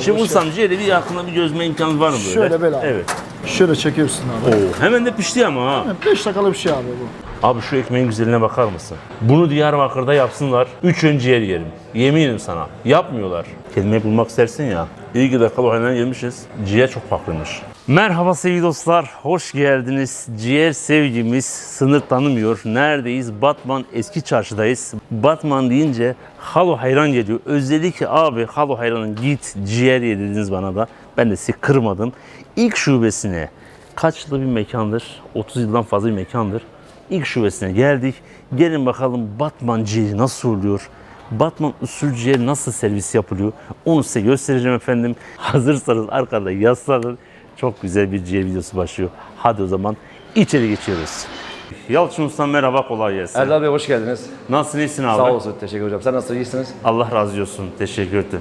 Şimdi ustam ciğeri bir yakında bir gözme imkanı var mı böyle? Şöyle böyle abi. Evet. Şöyle çekiyorsun abi. Oo, hemen de pişti ama ha. 5 dakikalık bir şey abi bu. Abi şu ekmeğin güzelliğine bakar mısın? Bunu Diyarbakır'da yapsınlar. Üç ön ciğer yerim. Yeminim sana. Yapmıyorlar. Kelimeyi bulmak istersin ya. İyi ki de kalohayla yemişiz. Ciğer çok farklıymış. Merhaba sevgili dostlar. Hoş geldiniz. Ciğer sevgimiz sınır tanımıyor. Neredeyiz? Batman eski çarşıdayız. Batman deyince halo hayran geliyor. Özellikle abi halo hayranın git ciğer ye dediniz bana da. Ben de sizi kırmadım. İlk şubesine kaç yıllık bir mekandır? 30 yıldan fazla bir mekandır. İlk şubesine geldik. Gelin bakalım Batman ciğeri nasıl oluyor? Batman usul ciğer nasıl servis yapılıyor? Onu size göstereceğim efendim. Hazırsanız arkada yaslanın. Çok güzel bir ciğer videosu başlıyor. Hadi o zaman içeri geçiyoruz. Yalçın Usta merhaba kolay gelsin. Erdal Bey hoş geldiniz. Nasılsın iyisin abi? Sağ olsun, teşekkür hocam. Sen nasıl iyisiniz? Allah razı olsun. Teşekkür ederim.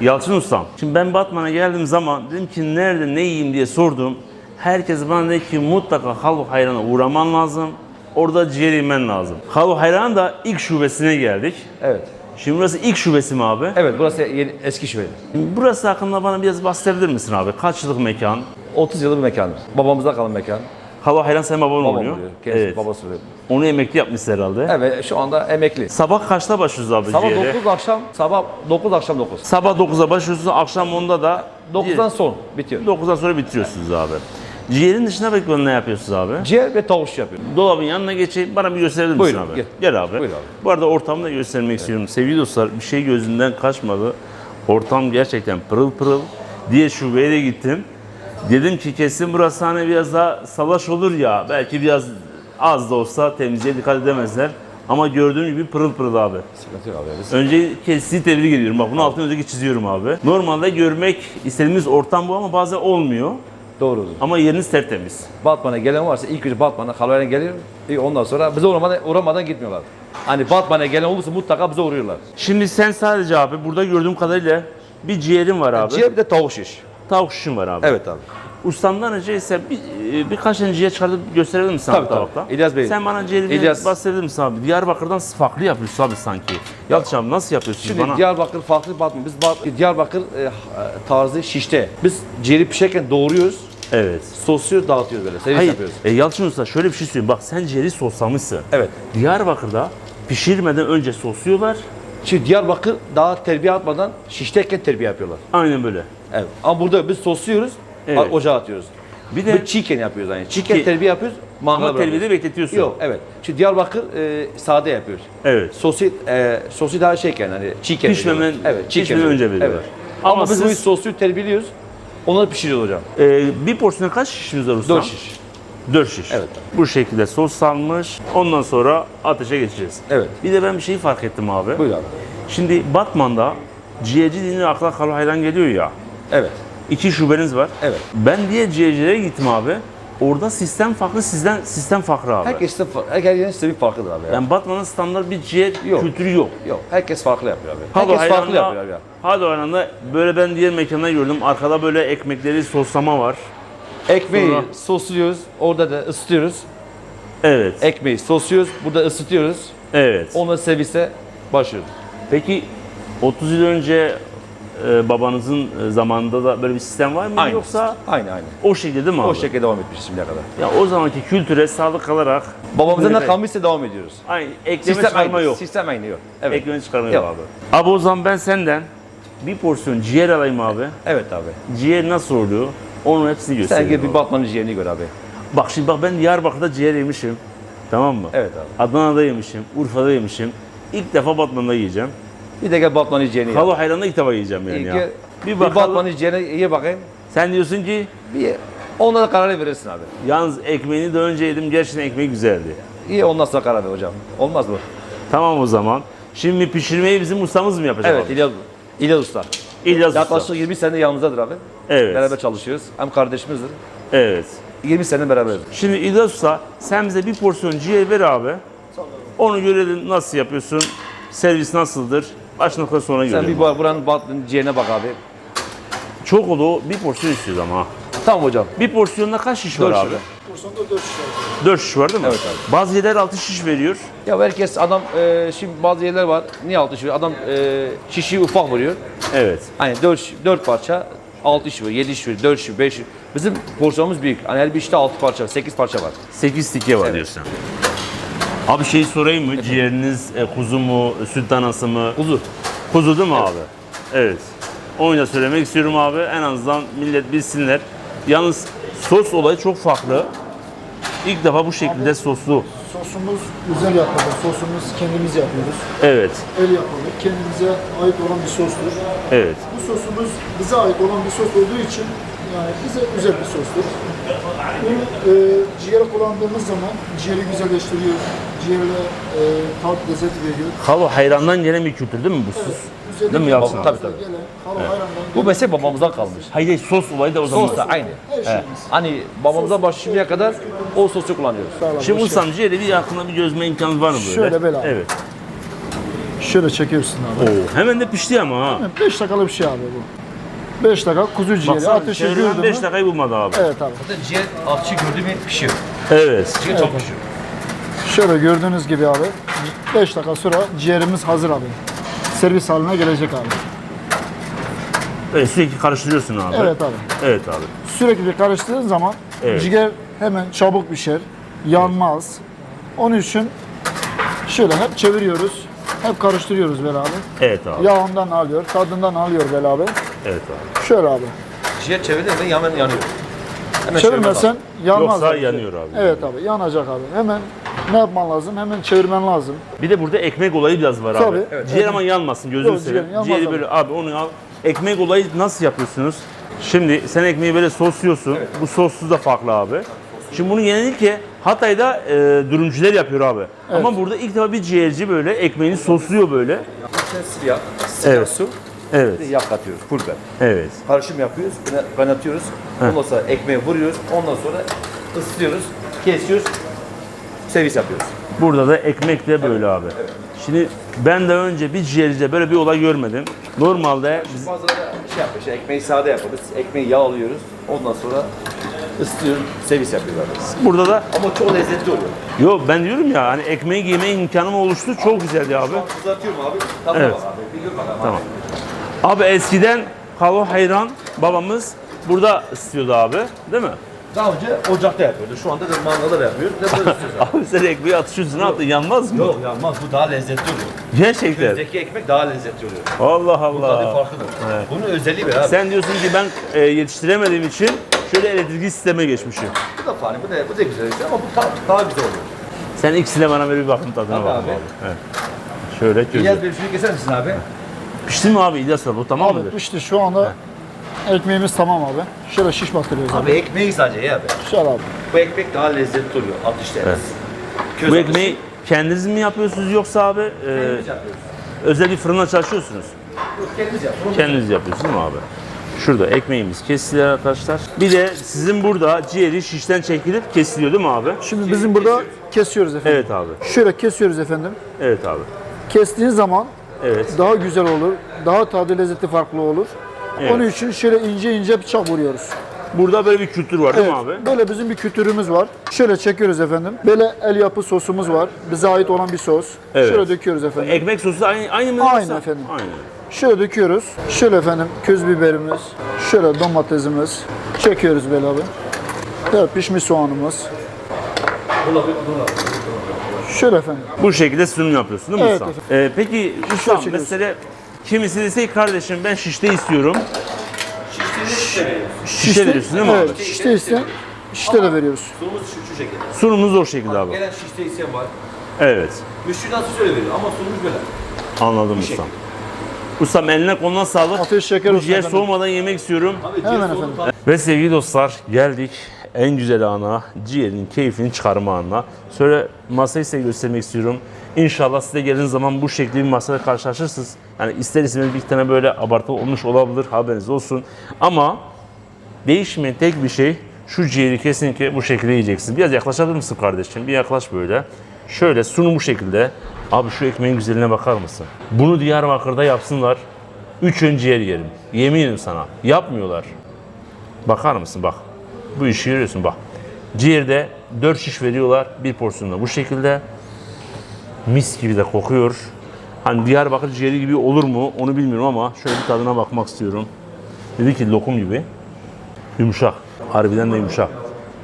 Yalçın Ustam. Şimdi ben Batman'a geldiğim zaman dedim ki nerede ne yiyeyim diye sordum. Herkes bana dedi ki mutlaka Halu Hayran'a uğraman lazım. Orada ciğer yemen lazım. Halu Hayran da ilk şubesine geldik. Evet. Şimdi burası ilk şubesi mi abi? Evet, burası yeni, eski şubeli. Şimdi burası hakkında bana biraz bahsedebilir misin abi? Kaç yıllık mekan? 30 yıllık bir mekandır. Babamızda kalan mekan. Halu Hayran senin baban Babam oluyor. oluyor. Kendisi Evet. babası oluyor. Onu emekli yapmış herhalde. Evet, şu anda emekli. Sabah kaçta başlıyoruz abi Sabah ciğere? 9 akşam, sabah 9 akşam 9. Sabah 9'a başlıyorsunuz, akşam 10'da da 9'dan son bitiyor. 9'dan sonra bitiriyorsunuz abi. Ciğerin peki böyle ne yapıyorsunuz abi? Ciğer ve tavuk şiş yapıyorum. Dolabın yanına geçeyim. Bana bir gösterebilir misin Buyurun, abi? gel. abi. Buyur abi. Bu arada ortamı da göstermek istiyorum. Sevgili dostlar bir şey gözünden kaçmadı. Ortam gerçekten pırıl pırıl. Diye şubeye de gittim. Dedim ki kesin burası hani biraz daha salaş olur ya. Belki biraz az da olsa temizliğe dikkat edemezler. Ama gördüğüm gibi pırıl pırıl abi. Sıkıntı yok abi. Biz Önce sizi tebrik ediyorum. Bak bunu altın özellikle çiziyorum abi. Normalde görmek istediğimiz ortam bu ama bazen olmuyor. Doğrudur. Ama yeriniz tertemiz. Batman'a gelen varsa ilk önce Batman'a Kalveren geliyor. e, Ondan sonra bize uğramadan, uğramadan gitmiyorlar. Hani Batman'a gelen olursa mutlaka bize uğruyorlar. Şimdi sen sadece abi burada gördüğüm kadarıyla bir ciğerin var abi. Ciğer bir de tavuk şiş. Tavuk şişin var abi. Evet abi. Ustamdan önce ise bir, e, birkaç tane ciğer çıkartıp gösterebilir misin Tabii, abi tabii. tabakta? İlyas Bey. Sen bana ciğeri İlyas. bahsedebilir misin abi? Diyarbakır'dan farklı yapıyorsun abi sanki. Yalçın abi nasıl yapıyorsunuz Şimdi bana? Diyarbakır farklı Batman. Biz Diyarbakır e, tarzı şişte. Biz ciğeri pişerken doğruyoruz. Evet. Sosluyoruz, dağıtıyoruz böyle. Servis Hayır. yapıyoruz. E, Yalçın Usta şöyle bir şey söyleyeyim. Bak sen ciğeri soslamışsın. Evet. Diyarbakır'da pişirmeden önce sosluyorlar. Şimdi Diyarbakır daha terbiye atmadan şişteyken terbiye yapıyorlar. Aynen böyle. Evet. Ama burada biz sosluyoruz, Evet. ocağa atıyoruz. Bir de Bir çiğken yapıyoruz yani. Çiğken Çiğ- terbiye yapıyoruz, mangala ama bırakıyoruz. telvide bekletiyorsun. Yok, evet. Şimdi Diyarbakır e, sade yapıyoruz. Evet. Sosu e, sosu daha şeyken hani çiğken. Veriyorlar. evet, çiğken pişmeden önce veriyorlar. Evet. Ama Ama, biz siz- bu sosu terbiyeliyoruz. Onları pişiriyoruz hocam. E, bir porsiyona kaç şişimiz var usta? Dört şiş. 4 şiş. Evet. Bu şekilde soslanmış. Ondan sonra ateşe geçeceğiz. Evet. Bir de ben bir şeyi fark ettim abi. Buyur abi. Şimdi Batman'da ciğerci deyince akla kalı hayran geliyor ya. Evet. İki şubeniz var. Evet. Ben diye ciğercilere gittim abi. Orada sistem farklı, sizden sistem farklı abi. Herkes de fa- her yerin sistemi farklıdır abi. Ya. Yani Batman'ın standart bir ciğer Yok. kültürü yok. Yok, herkes farklı yapıyor abi. Hado herkes farklı yapıyor abi. ya. Hado Hayran'da böyle ben diğer mekanda gördüm. Arkada böyle ekmekleri soslama var. Ekmeği Sonra- sosluyoruz, orada da ısıtıyoruz. Evet. Ekmeği sosluyoruz, burada ısıtıyoruz. evet. Onunla servise başlıyoruz. Peki 30 yıl önce e, babanızın e, zamanında da böyle bir sistem var mı Aynı. yoksa Aynı aynı. o şekilde değil mi abi? O şekilde devam etmişiz şimdiye kadar. Ya o zamanki kültüre sadık kalarak Babamızdan da kalmışsa devam ediyoruz. aynı ekleme Sistem çıkarma aynı. yok. Sistem aynı yok. Evet. Ekleme çıkarma yok Yok. abi. Abi o zaman ben senden bir porsiyon ciğer alayım abi. Evet abi. Ciğer nasıl oluyor? Onun hepsini Sen göstereyim. gel bir. Batman'ın ciğerini gör abi. Bak şimdi bak ben Diyarbakır'da ciğer yemişim. Tamam mı? Evet abi. Adana'da yemişim, Urfa'da yemişim. İlk defa Batman'da yiyeceğim. Bir de gel Batman'ın ciğerini ye. Halo hayranda ilk defa yiyeceğim yani ya. Bir Bir bakalım. Batman'ın ciğerini ye bakayım. Sen diyorsun ki Bir da karar verirsin abi. yalnız ekmeğini de önce yedim. Gerçekten ekmeği güzeldi. İyi ondan sonra karar ver hocam. Olmaz mı? Tamam o zaman. Şimdi pişirmeyi bizim ustamız mı yapacak Evet abi? İlyas, İlyas Usta. İlyas Usta. Yaklaşık 20 senedir yanımızdadır abi. Evet. Beraber çalışıyoruz. Hem kardeşimizdir. Evet. 20 senedir beraberiz. Şimdi İlyas Usta sen bize bir porsiyon ciğer ver abi. Onu görelim nasıl yapıyorsun. Servis nasıldır? Başlıkla sonra Sen bir bu- buranın Batman'ın ciğerine bak abi. Çok oldu. Bir porsiyon istiyoruz ama. ha. Tamam hocam. Bir porsiyonda kaç şiş var Dört abi? şiş. porsiyonda 4 şiş var. 4 şiş var değil mi? Evet abi. Bazı yerler 6 şiş veriyor. Ya herkes adam e, şimdi bazı yerler var. Niye altı şiş? Adam e, şişi ufak vuruyor. Evet. Hani 4 4 parça 6 şiş var, 7 şiş var, 4 şiş, 5 şiş. Bizim porsiyonumuz büyük. Hani her bir işte 6 parça, 8 parça var. 8 tike var diyorsun. Abi şey sorayım mı? Ciğeriniz e, kuzu mu, süt danası mı? Kuzu. Kuzu değil mi abi? Evet. Onu da söylemek istiyorum abi. En azından millet bilsinler. Yalnız sos olayı çok farklı. İlk defa bu şekilde soslu. Sosumuz güzel yapılır. Sosumuz kendimiz yapıyoruz. Evet. El yapımı. Kendimize ait olan bir sostur. Evet. Bu sosumuz bize ait olan bir sos olduğu için yani bize güzel bir sostur. Bunu e, ciğere kullandığımız zaman ciğeri güzelleştiriyor. Ciğerle e, tat, lezzet veriyor. Halo hayrandan gelen bir kültür değil mi bu sos? Üzerine Değil mi Yalçın abi? Tabii, tabii. Gelen, halo hayrandan Bu gelen mesele babamızdan kalmış. Hayır hayır, sos olayı da o zaman. Sos da aynı. her şeyimiz. Hani babamızdan başlayıp şimdiye kadar o sosu kullanıyoruz. Sağlam Şimdi bir şey. ustam ciğeri bir yakında bir gözme imkanı var mı böyle? Şöyle böyle abi. Evet. Şöyle çekiyorsun abi. Oo, hemen de pişti ama ha. 5 dakikalık bir şey abi bu. 5 dakika kuzu ciğeri. Baksana Ateşe çevirilen girdi 5 mi? dakikayı bulmadı abi. Evet abi. Zaten ciğer alçı gördü mü pişiyor. Evet. Ciğer çok pişiyor. Şöyle gördüğünüz gibi abi 5 dakika sonra ciğerimiz hazır abi. Servis haline gelecek abi. Evet, sürekli karıştırıyorsun abi. Evet abi. Evet abi. Sürekli karıştırdığın zaman Evet. ciğer hemen çabuk pişer, yanmaz. Onun için şöyle hep çeviriyoruz. Hep karıştırıyoruz böyle abi. Evet abi. Yağından alıyor, tadından alıyor böyle abi. Evet abi. Şöyle abi. Ciğer çevirdin mi hemen yanıyor. Hemen Çevirmezsen yanmaz. Yoksa abi. yanıyor abi. Evet abi, yanacak abi. Hemen ne yapman lazım? Hemen çevirmen lazım. Bir de burada ekmek olayı biraz var Tabii. abi. Evet. Ciğer ama yanmasın gözünü Yok, seveyim. ciğer yanmaz Ciğeri abi. böyle abi onu al. Ekmek olayı nasıl yapıyorsunuz? Şimdi sen ekmeği böyle sosluyorsun. Bu sossuz da farklı abi. Şimdi bunu genellikle Hatay'da e, dürümcüler yapıyor abi. Ama burada ilk defa bir ciğerci böyle ekmeğini sosluyor böyle. İçine yağ, sıcak Evet. su, Evet. bir de yağ katıyoruz, pul biber. Evet. Karışım yapıyoruz, kayna- kaynatıyoruz. Ondan sonra ekmeği vuruyoruz, ondan sonra ısıtıyoruz, kesiyoruz, servis yapıyoruz. Burada da ekmek de böyle abi. Şimdi ben de önce bir ciğercide böyle bir olay görmedim. Normalde biz Bazıları şey yapıyor, işte ekmeği sade yaparız, ekmeği yağlıyoruz, ondan sonra ısıtıyoruz, servis yapıyoruz. burada da Ama çok lezzetli oluyor. Yo ben diyorum ya hani ekmeği yeme imkanım oluştu. Çok güzeldi abi. Kızartıyorum abi, tadına Evet. abi, bir bakalım abi. Tamam. Abi eskiden Halo Hayran babamız burada ısıtıyordu abi. Değil mi? Daha önce ocakta yapıyordu, şu anda da mangalda da yapıyoruz, ne böyle ısıtıyoruz abi. Sen ekmeği atışıyorsun ne yaptın? Yanmaz mı? Yok yanmaz, bu daha lezzetli oluyor. Gerçekten. Közdeki ekmek daha lezzetli oluyor. Allah Tadı Allah. farklıdır. Evet. Bunun özelliği var abi. Sen diyorsun ki ben e, yetiştiremediğim için şöyle elektrikli sisteme geçmişim. Bu da fani, bu da, bu da güzel işte ama bu daha, daha güzel oluyor. Sen ikisine bana böyle bir bakın tadına Tabii bakın abi. abi. Evet. Şöyle İlyas közü. Bey şunu keser misin abi? Pişti mi abi İlyas abi? Bu tamam Abi mıdır? pişti şu anda ekmeğimiz tamam abi. Şöyle şiş batırıyoruz abi. Abi ekmeği sadece ya be. Şöyle abi. Bu ekmek daha lezzetli oluyor atışta. Evet. Köz Bu atışı ekmeği kendiniz mi yapıyorsunuz yoksa abi e, kendimiz yapıyoruz. özel bir fırına çalışıyorsunuz? Yok, Kendimiz yapıyoruz. Kendiniz yapıyorsunuz değil mi abi? Şurada ekmeğimiz kesiliyor arkadaşlar. Bir de sizin burada ciğeri şişten çekilip kesiliyor değil mi abi? Şimdi bizim burada kesiyoruz efendim. Evet abi. Şöyle kesiyoruz efendim. Evet abi. Kestiğin zaman Evet. daha güzel olur. Daha tadı lezzeti farklı olur. Evet. Onun için şöyle ince ince bıçak vuruyoruz. Burada böyle bir kültür var değil mi abi? böyle bizim bir kültürümüz var. Şöyle çekiyoruz efendim. Böyle el yapı sosumuz var. Bize ait olan bir sos. Evet. Şöyle döküyoruz efendim. Ekmek sosu aynı, aynı mı? Aynı yoksa? efendim. Aynı. Şöyle döküyoruz. Şöyle efendim köz biberimiz. Şöyle domatesimiz. Çekiyoruz böyle abi. Evet pişmiş soğanımız. Şöyle efendim. Bu şekilde sunum yapıyorsun değil mi Evet usta? Ee, peki ustam çekiyorsun. mesela kimisi dese ki kardeşim ben şişte istiyorum. Şişte veriyorsun değil mi evet, abi? Şişte ise şişte de veriyoruz. Sunumuz şu, şu şekilde. Sunumunuz o şekilde abi. Gelen şişte isteyen var. Evet. Müşteri nasıl söyle veriyor ama sunumuz böyle. Anladım ustam. Ustam eline koluna sağlık. Ateş şeker Bu olsun ciğer efendim. soğumadan yemek istiyorum. Abi Hemen soğudu efendim. Ve sevgili dostlar geldik en güzel ana ciğerin keyfini çıkarma anına. Şöyle masayı size göstermek istiyorum. İnşallah size geldiğiniz zaman bu şekilde bir masada karşılaşırsınız. Yani ister istemez bir tane böyle abartılı olmuş olabilir haberiniz olsun. Ama değişmeyen tek bir şey şu ciğeri kesinlikle bu şekilde yiyeceksiniz. Biraz yaklaşabilir misin kardeşim? Bir yaklaş böyle. Şöyle sunum bu şekilde. Abi şu ekmeğin güzelliğine bakar mısın? Bunu Diyarbakır'da yapsınlar. Üç ön ciğer yerim. Yeminim sana. Yapmıyorlar. Bakar mısın bak. Bu işi görüyorsun bak. Ciğerde 4 şiş veriyorlar bir porsiyonda bu şekilde. Mis gibi de kokuyor. Hani Diyarbakır ciğeri gibi olur mu onu bilmiyorum ama şöyle bir tadına bakmak istiyorum. Dedi ki lokum gibi. Yumuşak. Harbiden de yumuşak.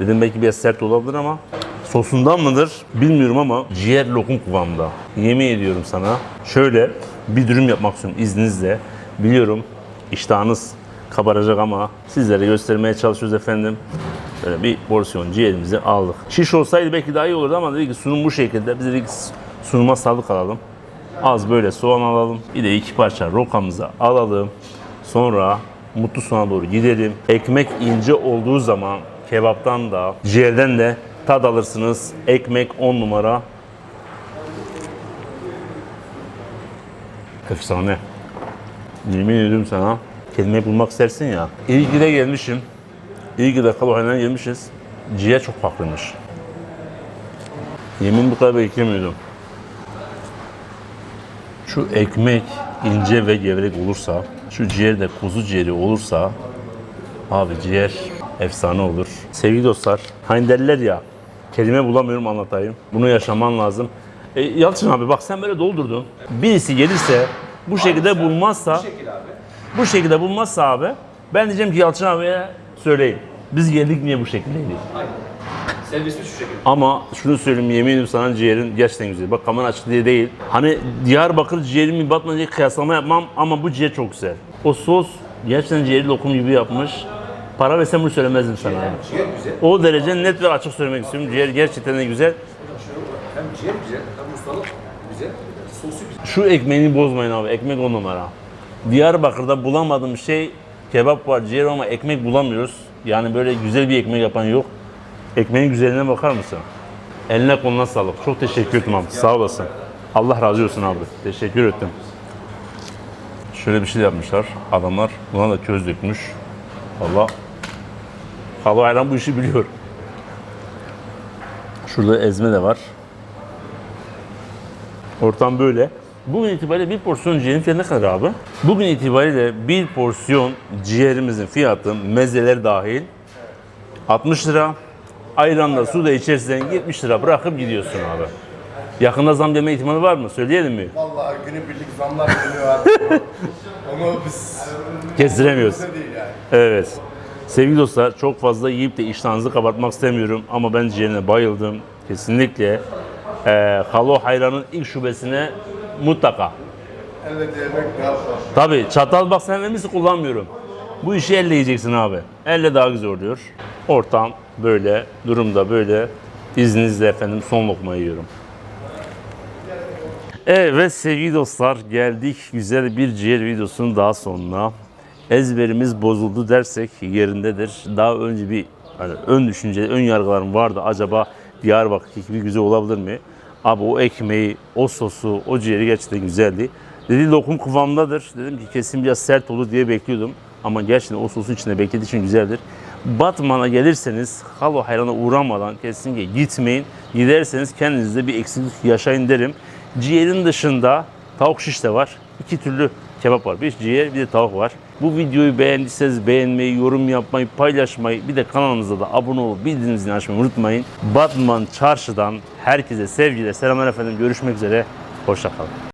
Dedim belki biraz sert olabilir ama sosundan mıdır bilmiyorum ama ciğer lokum kıvamında. Yemin ediyorum sana. Şöyle bir dürüm yapmak istiyorum izninizle. Biliyorum iştahınız kabaracak ama sizlere göstermeye çalışıyoruz efendim. Böyle bir porsiyon ciğerimizi aldık. Şiş olsaydı belki daha iyi olurdu ama dedik ki sunum bu şekilde. Biz dedik sunuma sadık alalım. Az böyle soğan alalım. Bir de iki parça rokamızı alalım. Sonra mutlu sona doğru gidelim. Ekmek ince olduğu zaman kebaptan da ciğerden de tad alırsınız. Ekmek 10 numara. Efsane. Yemin ediyorum sana. Kelimeyi bulmak istersin ya. İyi ki de gelmişim. İyi ki de kaloriden gelmişiz. Ciğer çok farklıymış. Yemin bu kadar beklemiyordum. Şu ekmek ince ve gevrek olursa, şu ciğer de kuzu ciğeri olursa, abi ciğer efsane olur. Sevgili dostlar, hani derler ya, kelime bulamıyorum anlatayım. Bunu yaşaman lazım. E, Yalçın abi bak sen böyle doldurdun. Birisi gelirse bu şekilde bulmazsa, bu şekilde bulmazsa abi, ben diyeceğim ki Yalçın abiye söyleyin. Biz geldik niye bu şekildeydik? Servisimiz şu şekilde. Ama şunu söyleyeyim yemin ediyorum sana ciğerin gerçekten güzel. Bak kamera açık diye değil. Hani Diyarbakır ciğeri mi Batman diye kıyaslama yapmam ama bu ciğer çok güzel. O sos gerçekten ciğeri lokum gibi yapmış. Para versem bunu söylemezdim sana. yani. Ciğer güzel. O derece net ve açık söylemek istiyorum. Ciğer gerçekten de güzel. Hem ciğer güzel hem ustalık güzel. Sosu güzel. Şu ekmeğini bozmayın abi. Ekmek on numara. Diyarbakır'da bulamadığım şey kebap var, ciğer ama ekmek bulamıyoruz. Yani böyle güzel bir ekmek yapan yok. Ekmeğin güzelliğine bakar mısın? Eline koluna sağlık. Çok teşekkür abi. Sağ olasın. Allah razı olsun abi. Teşekkür ettim. Şöyle bir şey yapmışlar. Adamlar buna da köz dökmüş. Valla Hava Ayran bu işi biliyor. Şurada ezme de var. Ortam böyle. Bugün itibariyle bir porsiyon ciğerin fiyatı ne kadar abi? Bugün itibariyle bir porsiyon ciğerimizin fiyatı mezeler dahil 60 lira. Ayranla su da içersen 70 lira bırakıp gidiyorsun abi. Yakında zam gelme ihtimali var mı? Söyleyelim mi? Vallahi günübirlik zamlar geliyor abi. Onu biz Kestiremiyoruz. Bizde değil yani. Evet. Sevgili dostlar çok fazla yiyip de iştahınızı kabartmak istemiyorum ama ben ciğerine bayıldım. Kesinlikle eee Halo Hayran'ın ilk şubesine mutlaka. Elle yemek daha fazla. Tabii çatal bak sen kullanmıyorum. Bu işi elle yiyeceksin abi. Elle daha güzel oluyor. Ortam böyle, durumda böyle. İzninizle efendim son lokmayı yiyorum. Evet sevgili dostlar geldik güzel bir ciğer videosunun daha sonuna. Ezberimiz bozuldu dersek yerindedir. Daha önce bir hani ön düşünce, ön yargılarım vardı. Acaba Diyarbakır gibi güzel olabilir mi? Abi o ekmeği, o sosu, o ciğeri gerçekten güzeldi. Dedi lokum kıvamdadır. Dedim ki kesin biraz sert olur diye bekliyordum. Ama gerçekten o sosun içinde beklediği için güzeldir. Batman'a gelirseniz halo hayrana uğramadan kesinlikle gitmeyin. Giderseniz kendinizde bir eksiklik yaşayın derim. Ciğerin dışında tavuk şiş de var. İki türlü kebap var. Bir ciğer bir de tavuk var. Bu videoyu beğendiyseniz beğenmeyi, yorum yapmayı, paylaşmayı bir de kanalımıza da abone olup bildiğiniz zilini açmayı unutmayın. Batman Çarşı'dan herkese sevgiler, selamlar efendim. Görüşmek üzere. Hoşçakalın.